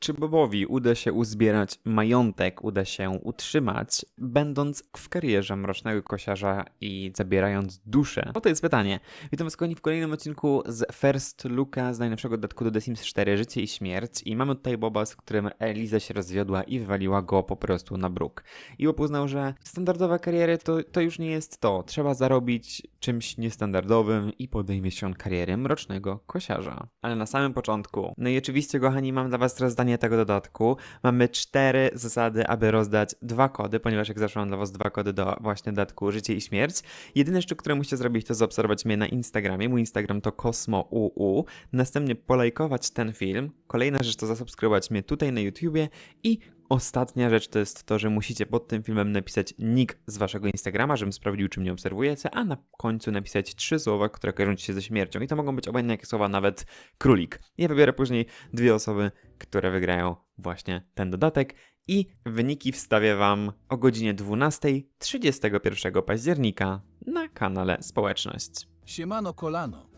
Czy Bobowi uda się uzbierać majątek, uda się utrzymać, będąc w karierze mrocznego kosiarza i zabierając duszę? No to jest pytanie. Witam was kochani w kolejnym odcinku z First Looka z najnowszego dodatku do The Sims 4 Życie i Śmierć i mamy tutaj Boba, z którym Eliza się rozwiodła i wywaliła go po prostu na bruk. I Bob że standardowe kariery to, to już nie jest to. Trzeba zarobić czymś niestandardowym i podejmie się on kariery mrocznego kosiarza. Ale na samym początku, no i oczywiście kochani mam dla was rozdanie tego dodatku. Mamy cztery zasady, aby rozdać dwa kody, ponieważ jak zawsze mam dla was dwa kody do właśnie dodatku Życie i Śmierć. Jedyne jeszcze, które musicie zrobić, to zaobserwować mnie na Instagramie. Mój Instagram to KosmoUU. Następnie polajkować ten film. Kolejna rzecz to zasubskrybować mnie tutaj na YouTubie i Ostatnia rzecz to jest to, że musicie pod tym filmem napisać nick z waszego Instagrama, żebym sprawdził, czy mnie obserwujecie, a na końcu napisać trzy słowa, które kojarzą ci się ze śmiercią. I to mogą być obojętnie jakie słowa, nawet królik. Ja wybiorę później dwie osoby, które wygrają właśnie ten dodatek i wyniki wstawię wam o godzinie 12.31 października na kanale Społeczność. Siemano kolano.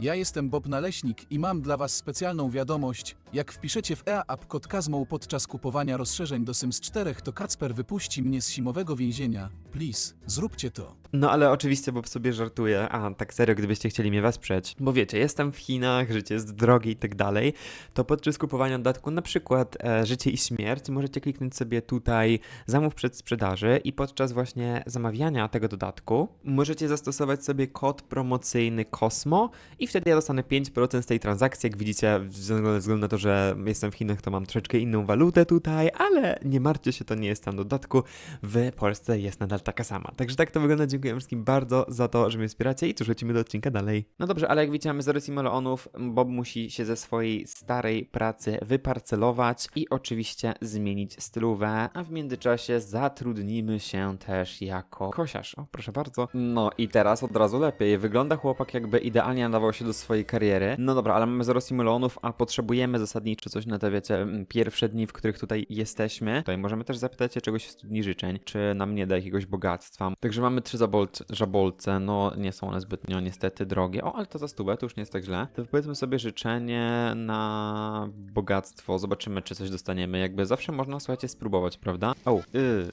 Ja jestem Bob Naleśnik i mam dla Was specjalną wiadomość. Jak wpiszecie w EA-app kod Kazmoł podczas kupowania rozszerzeń do Sims 4, to Kacper wypuści mnie z zimowego więzienia. Please, zróbcie to. No ale oczywiście Bob sobie żartuje, a tak serio, gdybyście chcieli mnie wesprzeć, bo wiecie, jestem w Chinach, życie jest drogie i tak dalej, to podczas kupowania dodatku na przykład e, Życie i Śmierć możecie kliknąć sobie tutaj zamów przed sprzedaży i podczas właśnie zamawiania tego dodatku możecie zastosować sobie kod promocyjny Kosmo i wtedy ja dostanę 5% z tej transakcji, jak widzicie, ze względu na to, że jestem w Chinach, to mam troszeczkę inną walutę tutaj, ale nie martwcie się, to nie jest tam dodatku, w Polsce jest nadal taka sama. Także tak to wygląda, dziękuję wszystkim bardzo za to, że mnie wspieracie i tu lecimy do odcinka dalej. No dobrze, ale jak widzicie mamy 0 simulaonów, Bob musi się ze swojej starej pracy wyparcelować i oczywiście zmienić stylówę, a w międzyczasie zatrudnimy się też jako kosiarz. O, proszę bardzo. No i teraz od razu lepiej. Wygląda chłopak jakby idealnie nadawał się do swojej kariery. No dobra, ale mamy 0 simulaonów, a potrzebujemy zasadniczo coś na te, wiecie, m, pierwsze dni, w których tutaj jesteśmy. Tutaj możemy też zapytać się czegoś z studni życzeń, czy nam nie da jakiegoś bogactwa. Także mamy trzy zabolce, żabolce, no nie są one zbytnio niestety drogie. O, ale to za stówę, to już nie jest tak źle. To powiedzmy sobie życzenie na bogactwo, zobaczymy czy coś dostaniemy. Jakby zawsze można, słuchajcie, spróbować, prawda? O, yy,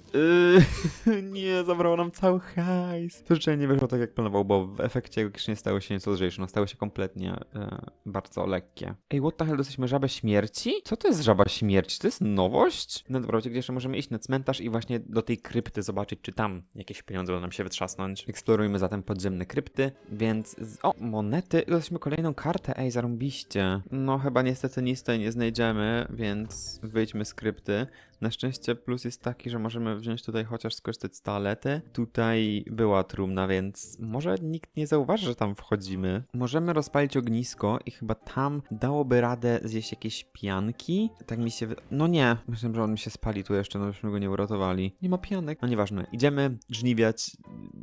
yy, nie, zabrało nam cały hajs. To życzenie nie wyszło tak jak planował, bo w efekcie nie stało się nieco lżejsze, no stało się kompletnie e, bardzo lekkie. Ej, what the hell, dostaliśmy żabę śmierci? Co to jest żaba śmierci? To jest nowość? No dobra, gdzie jeszcze możemy iść na cmentarz i właśnie do tej krypty zobaczyć, czy tam jakieś pieniądze będą nam się wytrzasnąć. Eksplorujmy zatem podziemne krypty, więc... Z... O, monety! Dostaliśmy kolejną kartę, ej, zarąbiście. No chyba niestety nic tutaj nie znajdziemy, więc wyjdźmy z krypty. Na szczęście plus jest taki, że możemy wziąć tutaj chociaż skorzystać z toalety. Tutaj była trumna, więc może nikt nie zauważy, że tam wchodzimy. Możemy rozpalić ognisko i chyba tam dałoby radę zjeść jakieś pianki. Tak mi się... No nie, myślałem, że on mi się spali tu jeszcze, no byśmy go nie uratowali. Nie ma pianek. No nieważne. Idziemy żniwiać,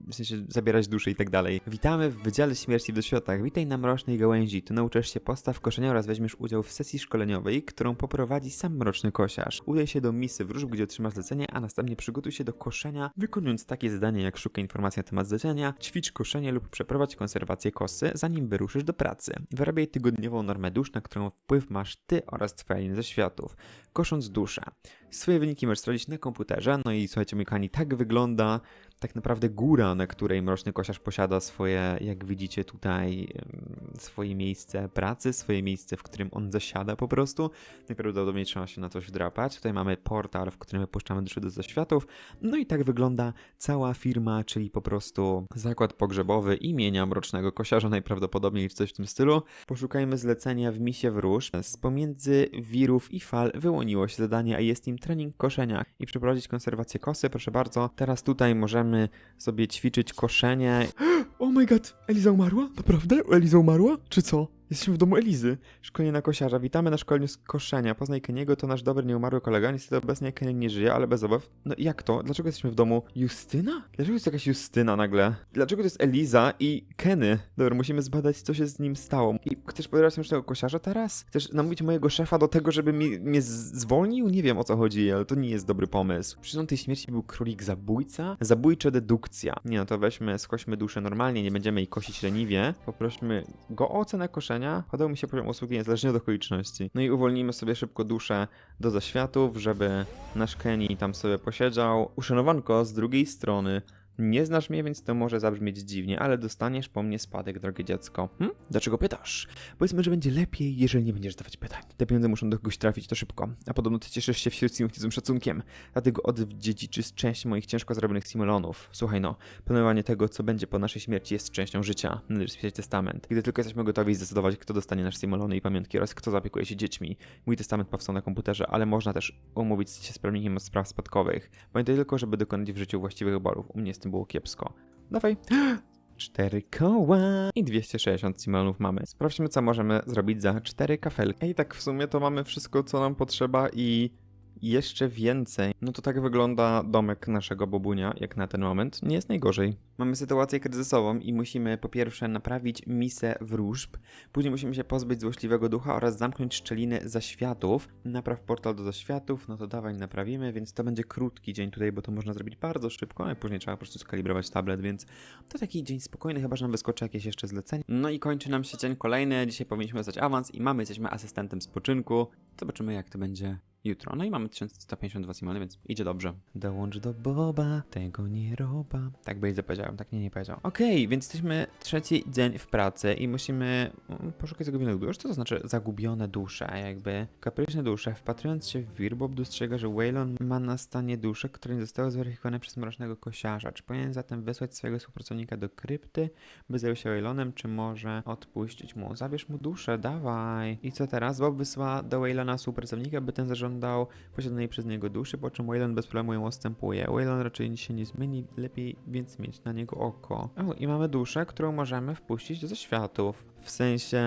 w sensie zabierać duszy i tak dalej. Witamy w Wydziale Śmierci w Doświatach. Witaj na Mrocznej Gałęzi. Tu nauczysz się postaw koszenia oraz weźmiesz udział w sesji szkoleniowej, którą poprowadzi sam Mroczny Kosiarz. Udaj się do misy wróżb, gdzie otrzymasz zlecenie, a następnie przygotuj się do koszenia, wykonując takie zadania jak szukaj informacji na temat zlecenia, ćwicz koszenie lub przeprowadź konserwację kosy, zanim wyruszysz do pracy. Wyrabiaj tygodniową normę dusz, na którą wpływ masz ty oraz twoja ze światów. Kosząc duszę. Swoje wyniki możesz sprawdzić na komputerze, no i słuchajcie, kochani, tak wygląda tak naprawdę góra, na której Mroczny Kosiarz posiada swoje, jak widzicie tutaj, swoje miejsce pracy, swoje miejsce, w którym on zasiada po prostu. Najprawdopodobniej trzeba się na coś wdrapać. Tutaj mamy portal, w którym wypuszczamy duszy do zaświatów. No i tak wygląda cała firma, czyli po prostu zakład pogrzebowy imienia Mrocznego Kosiarza najprawdopodobniej, czy coś w tym stylu. Poszukajmy zlecenia w misie wróż. Z pomiędzy wirów i fal wyłoniło się zadanie, a jest nim trening koszenia i przeprowadzić konserwację kosy. Proszę bardzo, teraz tutaj możemy sobie ćwiczyć koszenie. Oh my god, Eliza umarła? Naprawdę? Eliza umarła? Czy co? Jesteśmy w domu Elizy. Szkolenie na kosiarza. Witamy na szkoleniu z koszenia. Poznaj Keniego, to nasz dobry, nieumarły kolega. Niestety obecnie Kenny nie żyje, ale bez obaw. No jak to? Dlaczego jesteśmy w domu Justyna? Dlaczego jest jakaś Justyna nagle? Dlaczego to jest Eliza i Kenny? Dobra, musimy zbadać, co się z nim stało. I chcesz poderwać tego kosiarza teraz? Chcesz namówić mojego szefa do tego, żeby mi, mnie zwolnił? Nie wiem o co chodzi, ale to nie jest dobry pomysł. Przyczyną tej śmierci był królik zabójca? Zabójcza dedukcja. Nie no, to weźmy, skośmy duszę normalnie, nie będziemy jej kosić leniwie. Poprośmy go o ocenę koszenia wyposażenia. Podał mi się poziom usługi niezależnie od okoliczności. No i uwolnimy sobie szybko duszę do zaświatów, żeby nasz Kenny tam sobie posiedział. Uszanowanko z drugiej strony. Nie znasz mnie, więc to może zabrzmieć dziwnie, ale dostaniesz po mnie spadek, drogie dziecko. Hm? Dlaczego pytasz? Powiedzmy, że będzie lepiej, jeżeli nie będziesz zadawać pytań. Te pieniądze muszą do kogoś trafić, to szybko. A podobno ty cieszysz się wśród Simów niezłym szacunkiem. Dlatego oddziedziczysz część moich ciężko zarobionych simulonów. Słuchaj no, planowanie tego, co będzie po naszej śmierci jest częścią życia. Należy spisać testament. Gdy tylko jesteśmy gotowi zdecydować, kto dostanie nasze simulony i pamiątki oraz kto zaopiekuje się dziećmi. Mój testament powstał na komputerze, ale można też umówić się z prawnikiem od spraw spadkowych. Pamiętaj tylko, żeby dokonać w życiu właściwych wyborów. U mnie z tym było kiepsko. Dawaj. Cztery koła i 260 simulonów mamy. Sprawdźmy, co możemy zrobić za cztery kafelki. Ej, tak w sumie to mamy wszystko, co nam potrzeba i jeszcze więcej. No to tak wygląda domek naszego bobunia, jak na ten moment. Nie jest najgorzej. Mamy sytuację kryzysową i musimy po pierwsze naprawić misę wróżb, później musimy się pozbyć złośliwego ducha oraz zamknąć szczeliny zaświatów. Napraw portal do zaświatów, no to dawaj naprawimy, więc to będzie krótki dzień tutaj, bo to można zrobić bardzo szybko, a później trzeba po prostu skalibrować tablet, więc to taki dzień spokojny, chyba że nam wyskoczy jakieś jeszcze zlecenie. No i kończy nam się dzień kolejny, dzisiaj powinniśmy dostać awans i mamy, jesteśmy asystentem spoczynku. Zobaczymy jak to będzie jutro. No i mamy 1152 simony, więc idzie dobrze. Dołącz do Boba, tego nie roba. Tak by powiedziałem, tak nie, nie powiedział. Okej, więc jesteśmy trzeci dzień w pracy i musimy mm, poszukać zagubionych dusz. Co to znaczy zagubione dusze? Jakby kapryśne dusze. Wpatrując się w wir, Bob dostrzega, że Waylon ma na stanie dusze, które nie zostały zweryfikowane przez mrocznego kosiarza. Czy powinien zatem wysłać swojego współpracownika do krypty, by zajął się Waylonem, czy może odpuścić mu? Zabierz mu duszę, dawaj. I co teraz? Bob wysła do Waylona współpracownika, by ten zażądał posiadanej przez niego duszy, po czym Waylon bez problemu ją odstępuje. Waylon raczej się nie zmieni, lepiej więc mieć na niego oko. O, i mamy duszę, którą możemy wpuścić do zaświatów. W sensie,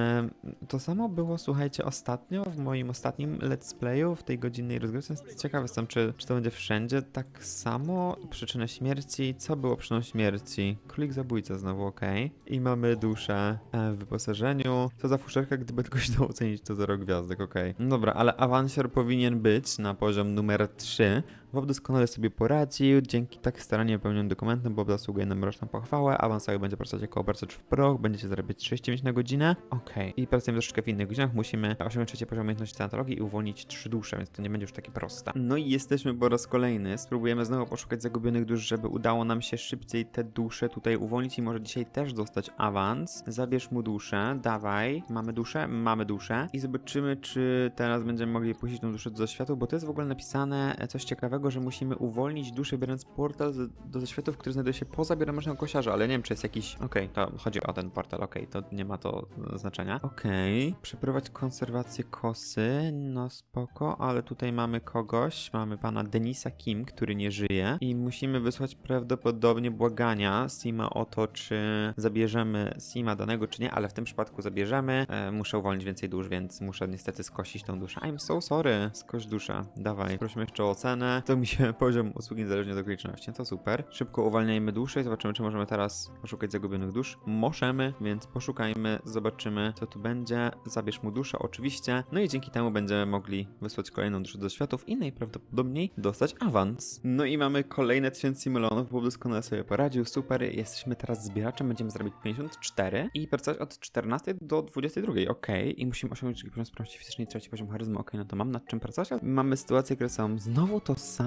to samo było, słuchajcie, ostatnio, w moim ostatnim let's playu, w tej godzinnej rozgrywce. Ciekawy jestem, czy, czy to będzie wszędzie tak samo. Przyczynę śmierci, co było przyczyną śmierci? Królik zabójca znowu, okej. I mamy duszę e, w wyposażeniu. Co za fuszerka, gdyby tylko się dało ocenić to 0 gwiazdek. No dobra, ale awansior powinien być na poziom numer 3. Bob doskonale sobie poradził, dzięki tak starannie wypełnionym dokumentem Bob zasługuje na mroczną pochwałę, awans cały będzie pracować jako obracacz w proch, będziecie zarabiać 6,9 na godzinę, okej. I pracujemy troszeczkę w innych godzinach, musimy osiągnąć trzeci poziom umiejętności tanatologii i uwolnić trzy dusze, więc to nie będzie już takie proste. No i jesteśmy po raz kolejny, spróbujemy znowu poszukać zagubionych dusz, żeby udało nam się szybciej te dusze tutaj uwolnić i może dzisiaj też dostać awans. Zabierz mu duszę, dawaj, mamy duszę, mamy duszę i zobaczymy, czy teraz będziemy mogli puścić tą duszę do zaświatów, bo to jest w ogóle napisane e, coś ciekawego, że musimy uwolnić duszę, biorąc portal z- do zaświatów, który znajduje się poza biurem kosiarza, ale nie wiem, czy jest jakiś... Okej, to chodzi o ten portal, okej, to nie ma to e, znaczenia. Okej, przeprowadź konserwację kosy, no spoko, ale tutaj mamy kogoś, mamy pana Denisa Kim, który nie żyje i musimy wysłać prawdopodobnie błagania Sima o to, czy zabierzemy Sima danego, czy nie, ale w tym przypadku zabierzemy. E, muszę uwolnić więcej dusz, więc muszę niestety skosić tą duszę. I'm so sorry. Skoś duszę. Dawaj. Prosimy jeszcze o ocenę. To mi się poziom usługi niezależnie od okoliczności. To super. Szybko uwalniajmy duszę i zobaczymy, czy możemy teraz poszukać zagubionych dusz. Możemy, więc poszukajmy, zobaczymy, co tu będzie. Zabierz mu duszę, oczywiście. No i dzięki temu będziemy mogli wysłać kolejną duszę do światów i najprawdopodobniej dostać awans. No i mamy kolejne 1000 milionów, bo doskonale sobie poradził. Super. Jesteśmy teraz zbieraczem, będziemy zrobić 54 i pracować od 14 do 22. Ok. I musimy osiągnąć poziom sprawności fizycznej, trzeci poziom charyzmy. Ok, no to mam nad czym pracować. Mamy sytuację, które są znowu to samo.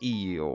Iu,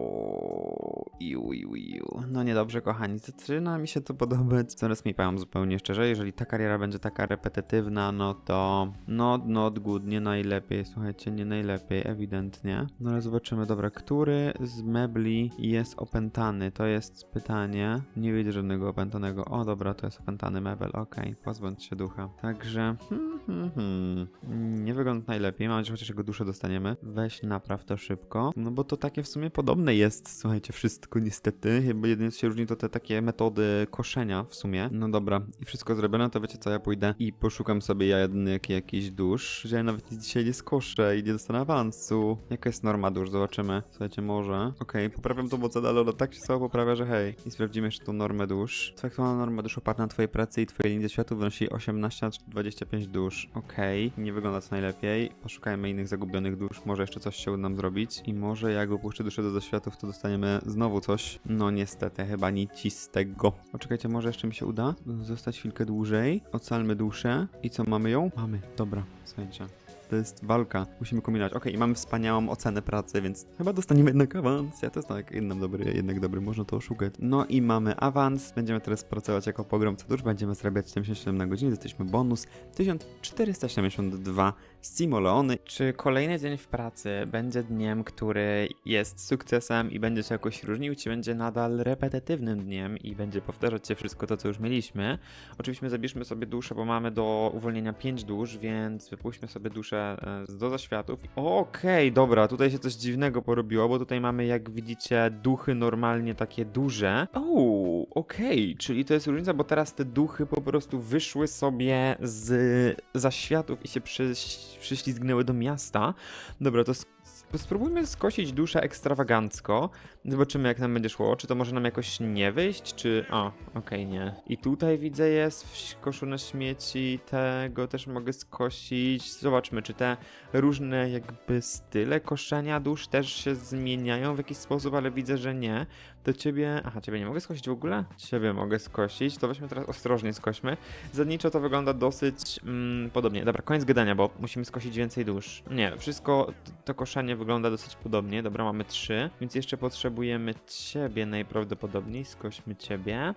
iu, iu, iu. No niedobrze, kochani. Zaczyna mi się to podobać. Coraz mi powiem zupełnie szczerze, jeżeli ta kariera będzie taka repetytywna, no to not, not good, nie najlepiej. Słuchajcie, nie najlepiej, ewidentnie. No ale zobaczymy, dobra, który z mebli jest opętany? To jest pytanie. Nie widzę żadnego opętanego. O, dobra, to jest opętany mebel, okej, pozbądź się ducha. Także, hmm, hmm, hmm. nie wygląda najlepiej. Mam nadzieję, że chociaż jego duszę dostaniemy. Weź napraw to szybko. No bo to takie w sumie podobne jest, słuchajcie, wszystko niestety. Chyba jedynie co się różni to te takie metody koszenia w sumie. No dobra, i wszystko zrobione, to wiecie co, ja pójdę i poszukam sobie ja jednak jakiś dusz, że ja nawet dzisiaj nie skoszę i nie dostanę awansu. Jaka jest norma dusz? Zobaczymy. Słuchajcie, może. Okej, poprawiam tą moc, ale ona tak się słabo poprawia, że hej. I sprawdzimy jeszcze tą normę dusz. Co aktualna norma dusz oparta na twojej pracy i twojej linii światu wynosi 18 na 25 dusz. Okej, nie wygląda to najlepiej. Poszukajmy innych zagubionych dusz, może jeszcze coś się uda nam zrobić. I może może jak opuszczę duszę do zaświatów, to dostaniemy znowu coś. No niestety, chyba nic z tego. Poczekajcie, może jeszcze mi się uda zostać chwilkę dłużej. Ocalmy duszę. I co, mamy ją? Mamy, dobra, słuchajcie. To jest walka. Musimy kombinować. Okej, i mamy wspaniałą ocenę pracy, więc chyba dostaniemy jednak awans. Ja to jest tak, jednak dobry, jednak dobry, można to oszukać. No i mamy awans. Będziemy teraz pracować jako pogromca dusz. Będziemy zarabiać 77 na godzinę. Jesteśmy bonus 1472 simoleony. Czy kolejny dzień w pracy będzie dniem, który jest sukcesem i będzie się jakoś różnił, czy będzie nadal repetytywnym dniem i będzie powtarzać się wszystko to, co już mieliśmy? Oczywiście zabierzmy sobie duszę, bo mamy do uwolnienia 5 dusz, więc wypuśćmy sobie duszę e, do zaświatów. Okej, dobra, tutaj się coś dziwnego porobiło, bo tutaj mamy, jak widzicie, duchy normalnie takie duże. O, okej, czyli to jest różnica, bo teraz te duchy po prostu wyszły sobie z zaświatów i się przyś- przyślizgnęły do miasta. Dobra, to spróbujmy skosić duszę ekstrawagancko. Zobaczymy, jak nam będzie szło. Czy to może nam jakoś nie wyjść, czy... A, okej, nie. I tutaj widzę jest koszone śmieci, tego też mogę skosić. Zobaczmy, czy te różne jakby style koszenia dusz też się zmieniają w jakiś sposób, ale widzę, że nie. To ciebie... Aha, ciebie nie mogę skosić w ogóle? Ciebie mogę skosić. To weźmy teraz ostrożnie skośmy. Zasadniczo to wygląda dosyć mm, podobnie. Dobra, koniec gadania, bo musimy skosić więcej dusz. Nie, wszystko to koszenie wygląda dosyć podobnie. Dobra, mamy trzy, więc jeszcze potrzebujemy ciebie najprawdopodobniej. Skośmy ciebie.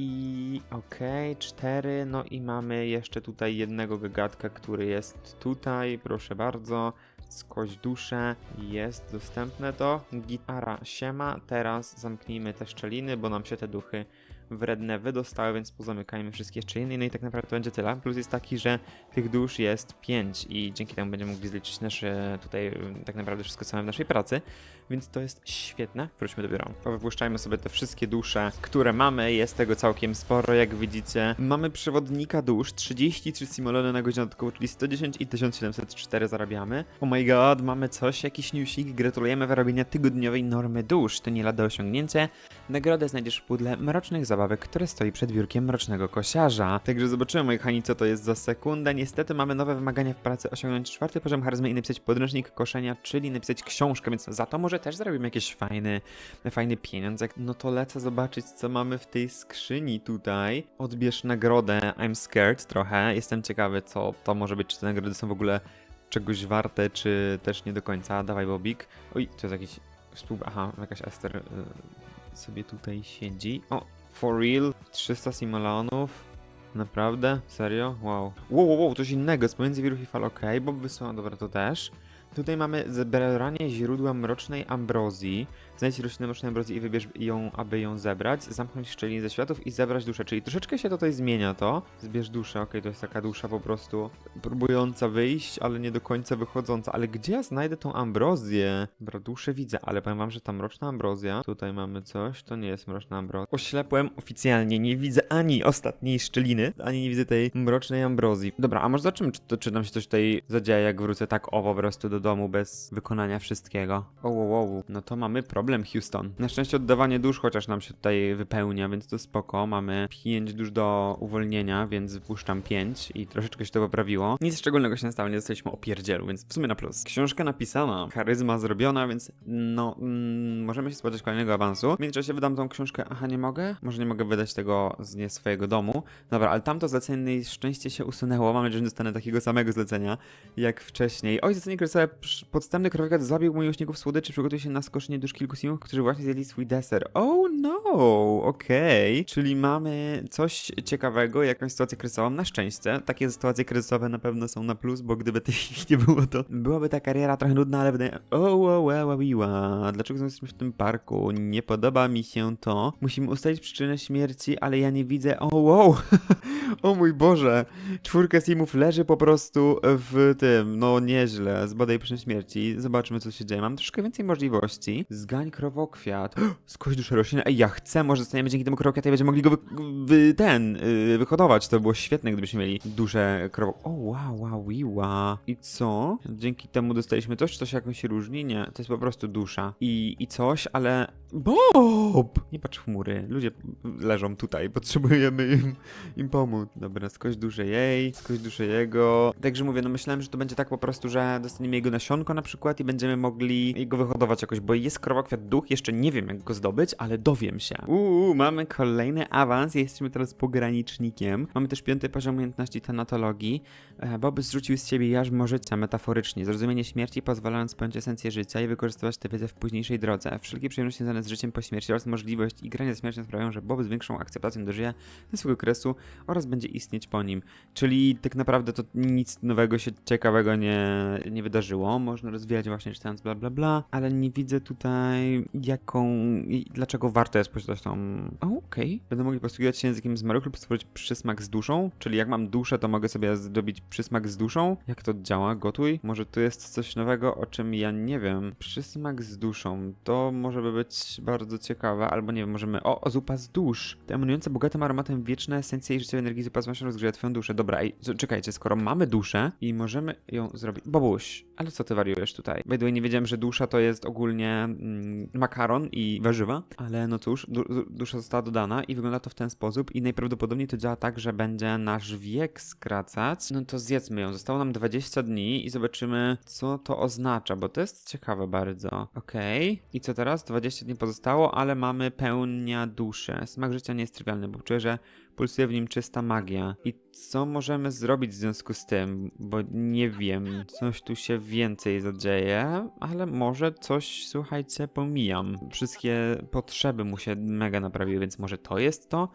I okej, cztery, no i mamy jeszcze tutaj jednego gagatka, który jest tutaj, proszę bardzo. Skoś duszę, jest dostępne to. Gitara siema, teraz zamknijmy te szczeliny, bo nam się te duchy wredne wydostały, więc pozamykajmy wszystkie szczeliny. No i tak naprawdę to będzie tyle. Plus jest taki, że tych dusz jest 5 i dzięki temu będziemy mogli zliczyć nasze tutaj tak naprawdę wszystko co mamy w naszej pracy, więc to jest świetne. Wróćmy do biura. Powypuszczajmy sobie te wszystkie dusze, które mamy. Jest tego całkiem sporo, jak widzicie. Mamy przewodnika dusz, 33 simulony na godzinę dodatkowo, czyli 110 i 1704 zarabiamy. Oh my god, mamy coś, jakiś newsik. Gratulujemy wyrobienia tygodniowej normy dusz. To nie lada osiągnięcie. Nagrodę znajdziesz w pudle mrocznych zabawek, które stoi przed biurkiem mrocznego kosiarza. Także zobaczymy, moi kochani, co to jest za sekundę. Niestety mamy nowe wymagania w pracy, osiągnąć czwarty poziom charyzmy i napisać podręcznik koszenia, czyli napisać książkę, więc za to może też zarobimy jakieś fajny, fajny pieniądz. No to lecę zobaczyć, co mamy w tej skrzyni tutaj. Odbierz nagrodę, I'm scared trochę. Jestem ciekawy, co to może być, czy te nagrody są w ogóle czegoś warte, czy też nie do końca. Dawaj, Bobik. Oj, to jest jakiś współ... Aha, jakaś Ester y, sobie tutaj siedzi. O, for real? 300 simoleonów? Naprawdę? Serio? Wow. Wow, wow, wow, coś innego. Z pomiędzy wirów i fal, okej, bo wysłałam, dobra, to też. Tutaj mamy zebranie źródła mrocznej ambrozji. Znajdź roślinę mrocznej ambrozji i wybierz ją, aby ją zebrać. Zamknąć szczelin ze światów i zebrać duszę. Czyli troszeczkę się tutaj zmienia to. Zbierz duszę, okej, to jest taka dusza po prostu próbująca wyjść, ale nie do końca wychodząca. Ale gdzie ja znajdę tą ambrozję? Dobra, duszę widzę, ale powiem wam, że ta mroczna ambrozja. Tutaj mamy coś, to nie jest mroczna ambrozja. Oślepłem oficjalnie, nie widzę ani ostatniej szczeliny, ani nie widzę tej mrocznej ambrozji. Dobra, a może zobaczymy, czy, to, czy nam się coś tutaj zadzieje, jak wrócę tak o po prostu do domu bez wykonania wszystkiego. O, wow. No to mamy problem, Houston. Na szczęście oddawanie dusz chociaż nam się tutaj wypełnia, więc to spoko. Mamy 5 dusz do uwolnienia, więc wypuszczam 5 i troszeczkę się to poprawiło. Nic szczególnego się nie stało, nie dostaliśmy opierdzielu, więc w sumie na plus. Książka napisana, charyzma zrobiona, więc no, mm, możemy się spodziewać kolejnego awansu. W międzyczasie wydam tą książkę, aha, nie mogę? Może nie mogę wydać tego z nie swojego domu. Dobra, ale tamto zlecenie szczęście się usunęło. Mam nadzieję, że dostanę takiego samego zlecenia jak wcześniej. Oj, zlecenie kresowe, psz- podstępny krowikat zabił miłośników słodyczy, przygotuje się na skoszenie dusz kilku simów, którzy właśnie zjedli swój deser. Oh no, okej. Czyli mamy coś ciekawego, jakąś sytuację kryzysową. Na szczęście, takie sytuacje kryzysowe na pewno są na plus, bo gdyby tych nie było, to byłaby ta kariera trochę nudna, ale wydaje... O, ła, ła. Dlaczego jesteśmy w tym parku? Nie podoba mi się to. Musimy ustalić przyczynę śmierci, ale ja nie widzę... O, wow! o mój Boże! Czwórka simów leży po prostu w tym, no nieźle, z bodaj przyczyny śmierci. Zobaczmy, co się dzieje. Mam troszkę więcej możliwości. Zganiaj Zdań krowokwiat. Skądś duszę rośliny. Ej, ja chcę, może dostaniemy dzięki temu krowokwiat i będziemy mogli go wy, wy, ten, yy, wyhodować. To by było świetne, gdybyśmy mieli duże krowok... O, wow, wow, wiła. I co? Dzięki temu dostaliśmy coś, czy to się jakoś różni? Nie, to jest po prostu dusza. I, i coś, ale... Bob! Nie patrz w chmury. Ludzie leżą tutaj, potrzebujemy im, im pomóc. Dobra, skądś duszę jej, skądś duszę jego. Także mówię, no myślałem, że to będzie tak po prostu, że dostaniemy jego nasionko na przykład i będziemy mogli go wyhodować jakoś, bo jest krowokwiat duch, jeszcze nie wiem jak go zdobyć, ale dowiem się. Uuu, mamy kolejny awans, jesteśmy teraz pogranicznikiem. Mamy też piąty poziom umiejętności tanatologii. E, Bob zrzucił z siebie jarzmo życia metaforycznie, zrozumienie śmierci pozwalając pojąć esencję życia i wykorzystywać tę wiedzę w późniejszej drodze. Wszelkie przyjemności związane z życiem po śmierci oraz możliwość igrania z śmiercią sprawiają, że Bob z większą akceptacją dożyje do swojego kresu oraz będzie istnieć po nim. Czyli tak naprawdę to nic nowego się ciekawego nie, nie wydarzyło. Można rozwijać właśnie czytając bla bla bla, ale nie widzę tutaj jaką i dlaczego warto jest posiadać tą... Okej. Będę mogli posługiwać się językiem zmarłych lub stworzyć przysmak z duszą, czyli jak mam duszę, to mogę sobie zrobić przysmak z duszą. Jak to działa? Gotuj? Może tu jest coś nowego, o czym ja nie wiem. Przysmak z duszą. To może by być bardzo ciekawe, albo nie wiem, możemy... O, o zupa z dusz. Te emanujące bogatym aromatem wieczne esencje i życiowej energii zupa z maślą rozgrzeje twoją duszę. Dobra, z- czekajcie, skoro mamy duszę i możemy ją zrobić... Bobuś, ale co ty wariujesz tutaj? By the way, nie wiedziałem, że dusza to jest ogólnie mm, makaron i warzywa, ale no cóż, du du- dusza została dodana i wygląda to w ten sposób i najprawdopodobniej to działa tak, że będzie nasz wiek skracać. No to zjedzmy ją. Zostało nam 20 dni i zobaczymy, co to oznacza, bo to jest ciekawe bardzo. Okej. I co teraz? 20 dni pozostało, ale mamy pełnia duszy. Smak życia nie jest trywialny, bo czuję, że pulsuje w nim czysta magia. I co możemy zrobić w związku z tym? Bo nie wiem, coś tu się więcej zadzieje, ale może coś, słuchajcie, pomijam. Wszystkie potrzeby mu się mega naprawiły, więc może to jest to?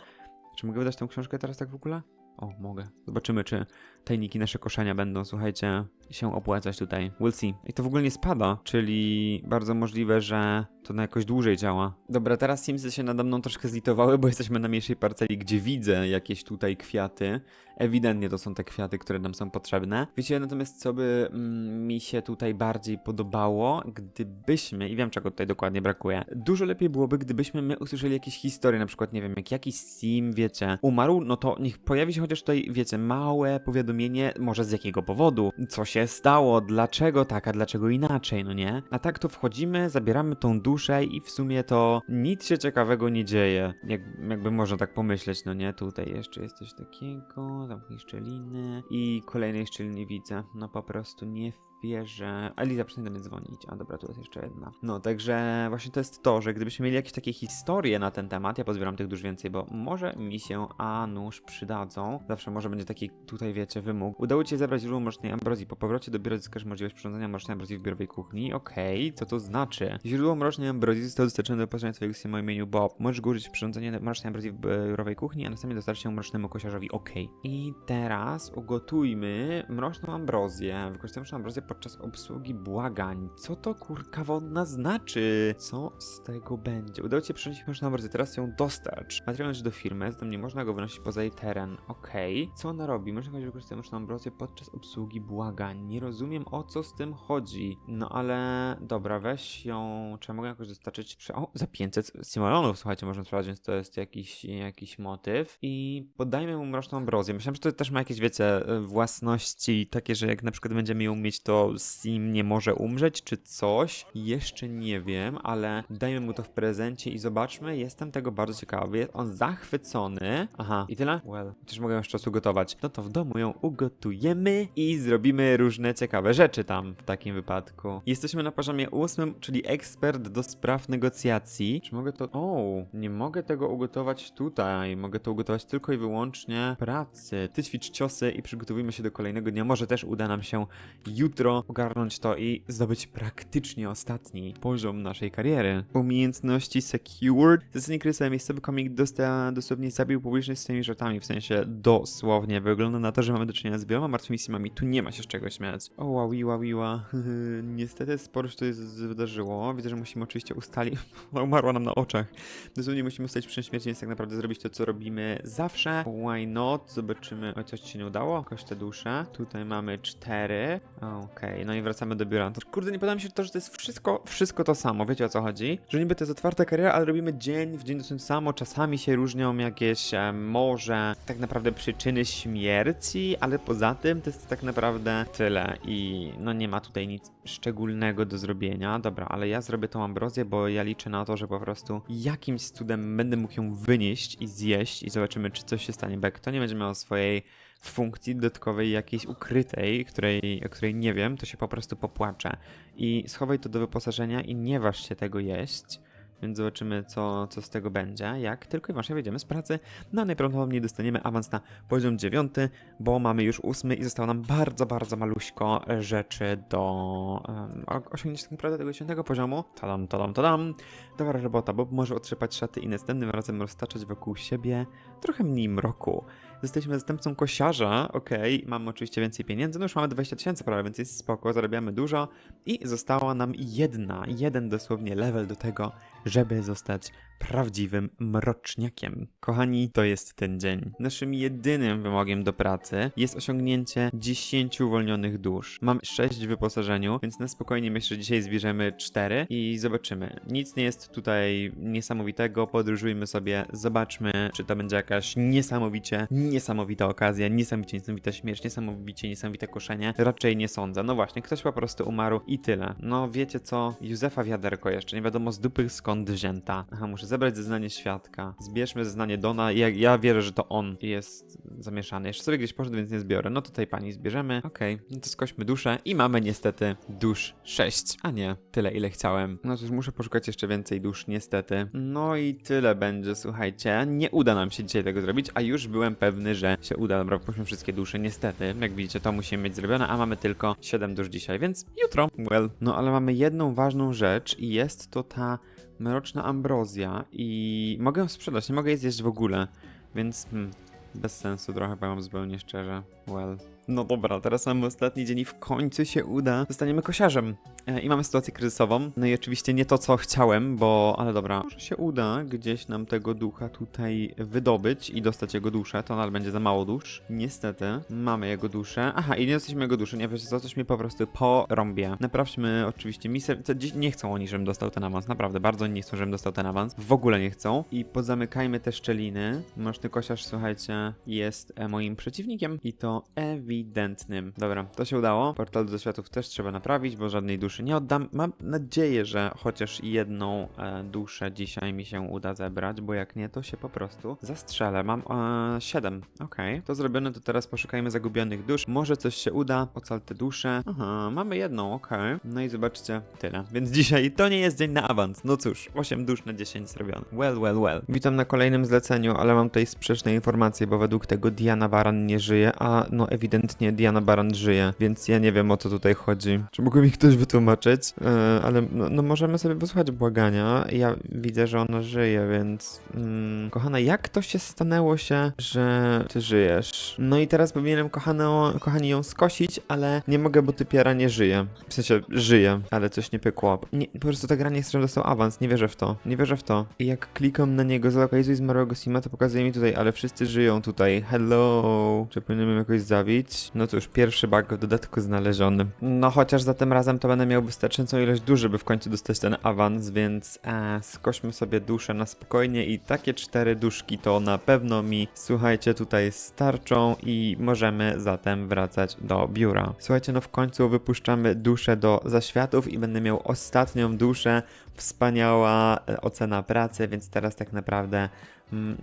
Czy mogę wydać tą książkę teraz tak w ogóle? O, mogę. Zobaczymy, czy tajniki nasze koszenia będą, słuchajcie, się opłacać tutaj. We'll see. I to w ogóle nie spada, czyli bardzo możliwe, że to na jakoś dłużej działa. Dobra, teraz Simsy się nade mną troszkę zlitowały, bo jesteśmy na mniejszej parceli, gdzie widzę jakieś tutaj kwiaty. Ewidentnie to są te kwiaty, które nam są potrzebne. Wiecie, natomiast co by mm, mi się tutaj bardziej podobało, gdybyśmy, i wiem czego tutaj dokładnie brakuje, dużo lepiej byłoby, gdybyśmy my usłyszeli jakieś historie, na przykład, nie wiem, jak jakiś Sim, wiecie, umarł, no to niech pojawi się chociaż tutaj, wiecie, małe powiadomienie, może z jakiego powodu, co się stało, dlaczego tak, a dlaczego inaczej, no nie? A tak to wchodzimy, zabieramy tą duszę i w sumie to nic się ciekawego nie dzieje, jak, jakby można tak pomyśleć, no nie? Tutaj jeszcze jest coś takiego, zamknij szczeliny i kolejnej szczeliny widzę, no po prostu nie wierzę. Eliza przestań do mnie dzwonić. A dobra, tu jest jeszcze jedna. No, także właśnie to jest to, że gdybyśmy mieli jakieś takie historie na ten temat, ja pozbieram tych dużo więcej, bo może mi się a nuż przydadzą. Zawsze może będzie taki tutaj, wiecie, wymóg. Udało ci się zebrać źródło mrocznej ambrozji. Po powrocie do biura zyskasz możliwość przyrządzenia mrocznej ambrozji w biurowej kuchni. Okej, co to znaczy? Źródło mrocznej ambrozji zostało dostarczone do posiadania twojego syna o imieniu Bob. Możesz użyć w przyrządzeniu mrocznej ambrozji w biurowej kuchni, a następnie dostarczyć ją mrocznemu kosiarzowi. Okej. I teraz ugotujmy mroczną ambrozję. Wykorzystajmy mroczną ambrozję podczas obsługi błagań. Co to kurka wodna znaczy? Co z tego będzie? Udało ci się przynosić mroczną ambrozję, teraz ją dostarcz. Materiał należy do firmy, zatem nie można go wynosić poza jej teren. Okej. Co ona robi? Można kogoś wykorzystać mroczną ambrozję podczas obsługi błagań. Nie rozumiem o co z tym chodzi. No ale dobra, weź ją. Czy ja mogę jakoś dostarczyć? O, za 500 simoleonów, słuchajcie, można sprawdzić, więc to jest jakiś, jakiś motyw. I poddajmy mu mroczną ambrozję. Myślałem, że to też ma jakieś, wiecie, e, własności takie, że jak na przykład będziemy ją mieć, to Sim nie może umrzeć, czy coś. Jeszcze nie wiem, ale dajmy mu to w prezencie i zobaczmy. Jestem tego bardzo ciekawy. Jest on zachwycony. Aha, i tyle? Well, też mogę jeszcze ugotować. No to w domu ją ugotujemy i zrobimy różne ciekawe rzeczy tam w takim wypadku. Jesteśmy na poziomie ósmym, czyli ekspert do spraw negocjacji. Czy mogę to... O, nie mogę tego ugotować tutaj. Mogę to ugotować tylko i wyłącznie pracy. Ty ćwicz ciosy i przygotowujmy się do kolejnego dnia. Może też uda nam się jutro ogarnąć to i zdobyć praktycznie ostatni poziom naszej kariery. Umiejętności secured. Zlecenie krysa miejscowy komik dosta, dosłownie zabił publiczność swoimi żartami, w sensie dosłownie. Wygląda na to, że mamy do czynienia z wieloma martwymi simami. Tu nie ma się z czego śmiać. O, ławiła, wiła. Niestety sporo się tutaj wydarzyło. Widzę, że musimy oczywiście ustalić... Umarła nam na oczach. Dosłownie musimy ustalić przy śmierci, więc tak naprawdę zrobić to, co robimy zawsze. Why not? Zobaczymy. Oj, coś się nie udało? Kość te dusze. Tutaj mamy cztery. O, Okej, no i wracamy do biura. Kurde, nie podoba mi się to, że to jest wszystko, wszystko to samo, wiecie o co chodzi? Że niby to jest otwarta kariera, ale robimy dzień w dzień to samo, czasami się różnią jakieś e, może tak naprawdę przyczyny śmierci, ale poza tym to jest tak naprawdę tyle i no nie ma tutaj nic szczególnego do zrobienia. Dobra, ale ja zrobię tą ambrozję, bo ja liczę na to, że po prostu jakimś cudem będę mógł ją wynieść i zjeść i zobaczymy, czy coś się stanie, jak to nie będzie miało swojej funkcji dodatkowej jakiejś ukrytej, której, o której nie wiem, to się po prostu popłaczę. I schowaj to do wyposażenia i nie waż się tego jeść. Więc zobaczymy, co, co z tego będzie. Jak tylko i wyłącznie wyjdziemy z pracy, no najprawdopodobniej dostaniemy awans na poziom 9, bo mamy już 8 i zostało nam bardzo, bardzo maluśko rzeczy do um, osiągnięcia tak naprawdę tego 10 poziomu. Tadam, tadam, tadam. Dobra robota, Bob może otrzepać szaty i następnym razem roztaczać wokół siebie trochę mniej mroku. Jesteśmy zastępcą kosiarza, okej, mamy oczywiście więcej pieniędzy, no już mamy 20 tysięcy prawie, więc jest spoko, zarabiamy dużo i została nam jedna, jeden dosłownie level do tego, żeby zostać prawdziwym mroczniakiem. Kochani, to jest ten dzień. Naszym jedynym wymogiem do pracy jest osiągnięcie 10 uwolnionych dusz. Mam 6 w wyposażeniu, więc na spokojnie myślę, że dzisiaj zbierzemy 4 i zobaczymy. Nic nie jest tutaj niesamowitego, podróżujmy sobie, zobaczmy, czy to będzie jakaś niesamowicie, niesamowita okazja, niesamowicie niesamowita śmierć, niesamowicie niesamowite koszenie. Raczej nie sądzę. No właśnie, ktoś po prostu umarł i tyle. No wiecie co? Józefa wiaderko jeszcze, nie wiadomo z dupy skąd wzięta. Aha, muszę zebrać zeznanie świadka. Zbierzmy zeznanie Dona. Ja, ja wierzę, że to on jest zamieszany. Jeszcze sobie gdzieś poszedł, więc nie zbiorę. No tutaj pani zbierzemy. Okej, no to skośmy duszę i mamy niestety dusz 6. A nie, tyle ile chciałem. No cóż, muszę poszukać jeszcze więcej dusz, niestety. No i tyle będzie, słuchajcie. Nie uda nam się dzisiaj tego zrobić, a już byłem pewny, że się uda. Dobra, poszły wszystkie dusze, niestety. Jak widzicie, to musimy mieć zrobione, a mamy tylko 7 dusz dzisiaj, więc jutro. Well. No ale mamy jedną ważną rzecz i jest to ta mroczna ambrozja i mogę ją sprzedać, nie mogę jej zjeść w ogóle, więc hmm, bez sensu trochę, powiem zupełnie szczerze. Well. No dobra, teraz mamy ostatni dzień i w końcu się uda. Zostaniemy kosiarzem. E, I mamy sytuację kryzysową. No i oczywiście nie to, co chciałem, bo... Ale dobra, może się uda gdzieś nam tego ducha tutaj wydobyć i dostać jego duszę. To nadal będzie za mało dusz. Niestety, mamy jego duszę. Aha, i nie jesteśmy jego duszy, nie wiecie co, coś mi po prostu porąbie. Naprawśmy oczywiście misję. Nie chcą oni, żebym dostał ten awans. Naprawdę, bardzo nie chcą, żebym dostał ten awans. W ogóle nie chcą. I pozamykajmy te szczeliny. Mroczny kosiarz, słuchajcie, jest e, moim przeciwnikiem i to ewidentnym. Dobra, to się udało. Portal do światów też trzeba naprawić, bo żadnej duszy nie oddam. Mam nadzieję, że chociaż jedną e, duszę dzisiaj mi się uda zebrać, bo jak nie, to się po prostu zastrzelę. Mam e, 7. Okej, to zrobione, to teraz poszukajmy zagubionych dusz. Może coś się uda. Ocal te dusze. Aha, mamy jedną, okej. No i zobaczcie, tyle. Więc dzisiaj to nie jest dzień na awans. No cóż, 8 dusz na 10 zrobione. Well, well, well. Witam na kolejnym zleceniu, ale mam tutaj sprzeczne informacje, bo według tego Diana Baran nie żyje, a no ewidentnie Diana Baran żyje, więc ja nie wiem o co tutaj chodzi. Czy mógłby mi ktoś wytłumaczyć? E, ale no, no możemy sobie wysłuchać błagania. Ja widzę, że ona żyje, więc... Mm, kochana, jak to się stanęło się, że ty żyjesz? No i teraz powinienem, kochano, kochani, ją skosić, ale nie mogę, bo typiara nie żyje. W sensie, żyje, ale coś nie pykło. Nie, po prostu ta gra nie chce, żebym dostał awans, nie wierzę w to. Nie wierzę w to. I jak klikam na niego, zlokalizuj zmarłego Sima, to pokazuje mi tutaj, ale wszyscy żyją tutaj. Hello! Czy powinienem jakoś No cóż, pierwszy bug w dodatku znaleziony. No chociaż za tym razem to będę miał wystarczającą ilość dusz, żeby w końcu dostać ten awans, więc e, skośmy sobie duszę na spokojnie i takie cztery duszki to na pewno mi, słuchajcie, tutaj starczą i możemy zatem wracać do biura. Słuchajcie, no w końcu wypuszczamy duszę do zaświatów i będę miał ostatnią duszę. Wspaniała e, ocena pracy, więc teraz tak naprawdę mm,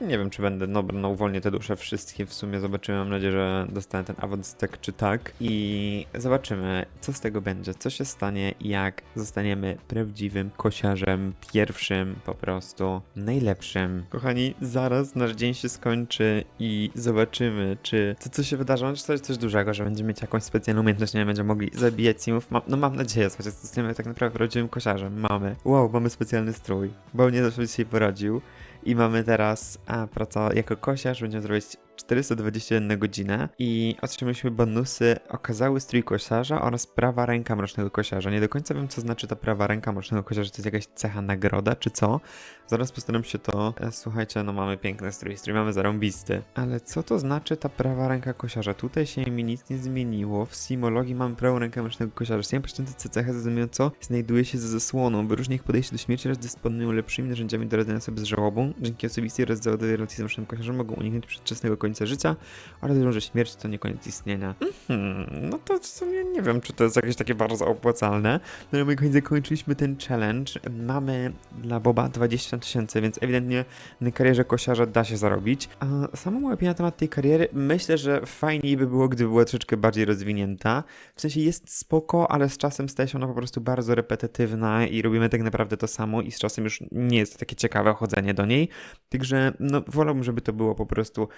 nie wiem, czy będę, no, no uwolnię te dusze wszystkie, w sumie zobaczymy, mam nadzieję, że dostanę ten awans tak czy tak i zobaczymy, co z tego będzie, co się stanie, jak zostaniemy prawdziwym kosiarzem, pierwszym po prostu, najlepszym. Kochani, zaraz nasz dzień się skończy i zobaczymy, czy to co się wydarzy, czy jest coś dużego, że będziemy mieć jakąś specjalną umiejętność, nie będziemy mogli zabijać simów, no mam nadzieję, słuchajcie, zostaniemy tak naprawdę prawdziwym kosiarzem, mamy. Wow, mamy specjalny strój, bo nie zawsze dzisiaj poradził. I mamy teraz a, jako kosiarz, będziemy zrobić 421 godzinę i otrzymaliśmy bonusy okazały strój kosiarza oraz prawa ręka mrocznego kosiarza. Nie do końca wiem, co znaczy ta prawa ręka mrocznego kosiarza, to jest jakaś cecha, nagroda, czy co? Zaraz postaram się to... E, słuchajcie, no mamy piękny strój, strój mamy zarąbisty. Ale co to znaczy ta prawa ręka kosiarza? Tutaj się mi nic nie zmieniło. W simologii mamy prawą rękę mrocznego kosiarza. Siem poświęcający cechę zaznaczająco znajduje się za zasłoną. Wyróżnia ich podejście do śmierci oraz dysponują lepszymi narzędziami do radzenia sobie z żałobą. Dzięki osobistej zawodowej relacji z mrocznym kosiarzem mogą uniknąć przedwczesnego końca życia oraz że śmierć to nie koniec istnienia. Mhm, no to w sumie nie wiem, czy to jest jakieś takie bardzo opłacalne. No moi kochani, zakończyliśmy ten challenge. Mamy dla Boba 20 tysięcy, więc ewidentnie na karierze kosiarza da się zarobić. A sama moja opinia na temat tej kariery, myślę, że fajniej by było, gdyby była troszeczkę bardziej rozwinięta. W sensie jest spoko, ale z czasem staje się ona po prostu bardzo repetytywna i robimy tak naprawdę to samo i z czasem już nie jest takie ciekawe chodzenie do niej. Także no, wolałbym, żeby to było po prostu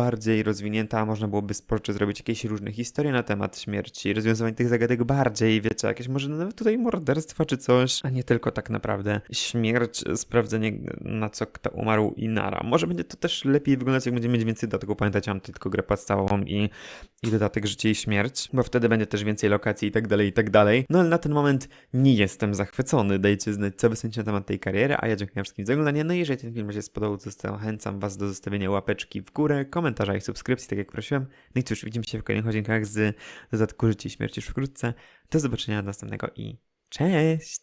bardziej rozwinięte, a można byłoby spoczy zrobić jakieś różne historie na temat śmierci, rozwiązywanie tych zagadek bardziej, wiecie, jakieś może nawet tutaj morderstwa czy coś, a nie tylko tak naprawdę śmierć, sprawdzenie na co kto umarł i nara. Może będzie to też lepiej wyglądać, jak będziemy mieć więcej dodatków, pamiętajcie, mam tylko grę podstawową i, i dodatek życie i śmierć, bo wtedy będzie też więcej lokacji i tak dalej, i tak dalej. No ale na ten moment nie jestem zachwycony, dajcie znać, co wy sądzicie na temat tej kariery, a ja dziękuję wszystkim za oglądanie, no i jeżeli ten film się spodobał, to zachęcam was do zostawienia łapeczki w górę, komentarza i subskrypcji, tak jak prosiłem. No i cóż, widzimy się w kolejnych odcinkach z dodatku życia i śmierci już wkrótce. Do zobaczenia następnego i cześć!